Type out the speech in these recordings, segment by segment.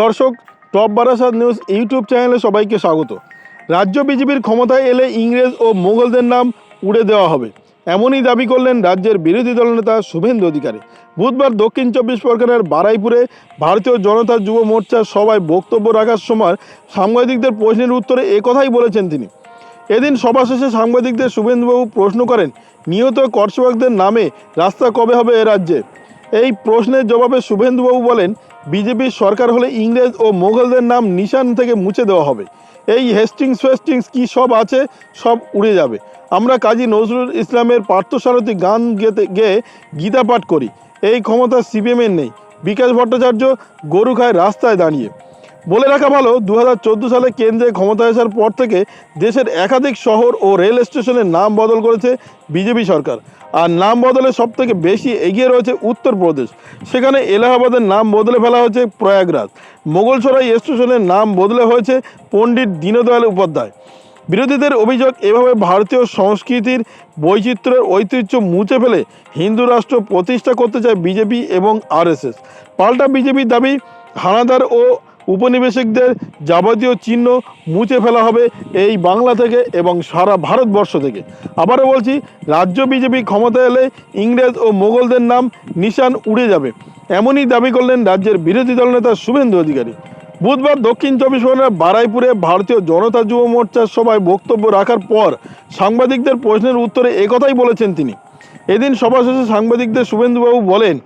দর্শক, top Barasat news YouTube চ্যানেলে সবাইকে স্বাগত। রাজ্য বিজেপির ক্ষমতায় এলে ইংরেজ ও মোগলদের নাম উড়ে দেওয়া হবে। এমনই দাবি করলেন রাজ্যের বিরোধী দলনেতা শুভেন্দু অধিকারী। বুধবার দক্ষিণ চব্বিশ পরগনার বারাইপুরে ভারতীয় জনতা যুব মোর্চার সভায় বক্তব্য রাখার সময় সাংবাদিকদের প্রশ্নের উত্তরে একথাই বলেছেন তিনি। এদিন সভা শেষে সাংবাদিকদের শুভেন্দুবাবু প্রশ্ন করেন, নিহত কর্ষকদের নামে রাস্তা কবে হবে এ রাজ্যে? এই প্রশ্নের জবাবে শুভেন্দুবাবু বলেন, বিজেপির সরকার হলে ইংরেজ ও মোগলদের নাম নিশান থেকে মুছে দেওয়া হবে। এই হেস্টিংস ফেস্টিংস কি সব আছে, সব উড়ে যাবে। আমরা কাজী নজরুল ইসলামের পার্থসারথী গান গেতে গেয়ে গীতা পাঠ করি। এই ক্ষমতা সিপিএমের নেই। বিকাশ ভট্টাচার্য গরু খায় রাস্তায় দাঁড়িয়ে। বলে রাখা ভালো দু হাজার চোদ্দ সালে কেন্দ্রে ক্ষমতায় আসার পর থেকে দেশের একাধিক শহর ও রেল স্টেশনের নাম বদল করেছে বিজেপি সরকার। আর নাম বদলে সব থেকে বেশি এগিয়ে রয়েছে উত্তরপ্রদেশ। সেখানে এলাহাবাদের নাম বদলে ফেলা হয়েছে প্রয়াগরাজ। মোগলসরাই স্টেশনের নাম বদলে হয়েছে পণ্ডিত দীনদয়াল উপাধ্যায়। বিরোধীদের অভিযোগ, এভাবে ভারতীয় সংস্কৃতির বৈচিত্র্যের ঐতিহ্য মুছে ফেলে হিন্দু রাষ্ট্র প্রতিষ্ঠা করতে চায় বিজেপি এবং আরএসএস। পাল্টা বিজেপির দাবি, হানাদার ও উপনিবেশিকদের যাবতীয় চিহ্ন মুছে ফেলা হবে এই বাংলা থেকে এবং সারা ভারতবর্ষ থেকে। আবারও বলছি, রাজ্য বিজেপি ক্ষমতা এলে ইংরেজ ও মোগলদের নাম নিশান উড়ে যাবে। এমনই দাবি করলেন রাজ্যের বিরোধী দলনেতা শুভেন্দু অধিকারী। বুধবার দক্ষিণ চব্বিশ পরগনার বারাইপুরে ভারতীয় জনতা যুব মোর্চার সভায় বক্তব্য রাখার পর সাংবাদিকদের প্রশ্নের উত্তরে একথাই বলেছেন তিনি। এদিন সভা শেষে সাংবাদিকদের শুভেন্দুবাবু বলেন,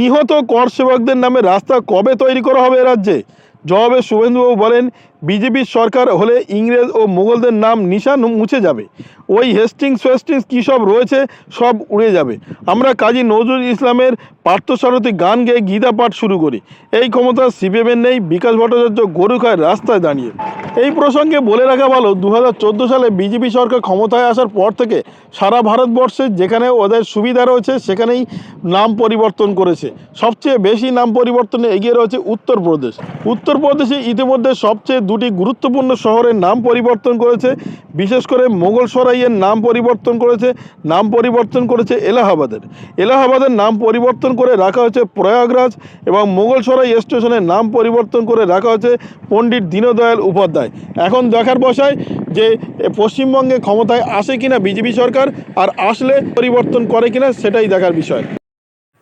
নিহত কর সেবকদের নামে রাস্তা কবে তৈরি করা হবে রাজ্যে? জবাবে শুভেন্দুবাবু বলেন বিজেপির সরকার হলে ইংরেজ ও মোগলদের নাম নিশান মুছে যাবে। ওই হেস্টিংস, ফেস্টিংস কী সব রয়েছে, সব উড়ে যাবে। আমরা কাজী নজরুল ইসলামের পার্থসারথী গান গেয়ে গীতা পাঠ শুরু করি। এই ক্ষমতা সিপিএমের নেই, বিকাশ ভট্টাচার্য গরু খায় রাস্তায় দাঁড়িয়ে। এই প্রসঙ্গে বলে রাখা ভালো দু হাজার চোদ্দ সালে বিজেপি সরকার ক্ষমতায় আসার পর থেকে সারা ভারতবর্ষে যেখানে ওদের সুবিধা রয়েছে, সেখানেই নাম পরিবর্তন করেছে। সবচেয়ে বেশি নাম পরিবর্তনে এগিয়ে রয়েছে উত্তরপ্রদেশ। উত্তরপ্রদেশে ইতিমধ্যে সবচেয়ে দুটি গুরুত্বপূর্ণ শহরের নাম পরিবর্তন করেছে। বিশেষ করে মোগল সরাইয়ের নাম পরিবর্তন করেছে, নাম পরিবর্তন করেছে এলাহাবাদের। এলাহাবাদের নাম পরিবর্তন করে রাখা হয়েছে প্রয়াগরাজ এবং মোগল সরাই স্টেশনের নাম পরিবর্তন করে রাখা হয়েছে পণ্ডিত দীনদয়াল উপাধ্যায়। এখন দেখার বসায় যে পশ্চিমবঙ্গে ক্ষমতায় আসে কিনা বিজেপি সরকার আর আসলে পরিবর্তন করে কিনা সেটাই দেখার বিষয়।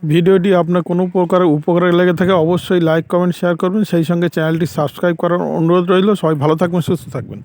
ভিডিওটি আপনার কোনো প্রকার উপকারে লেগে থাকে অবশ্যই লাইক, কমেন্ট, শেয়ার করবেন। সেই সঙ্গে চ্যানেলটি সাবস্ক্রাইব করার অনুরোধ রইল। সবাই ভালো থাকবেন, সুস্থ থাকবেন।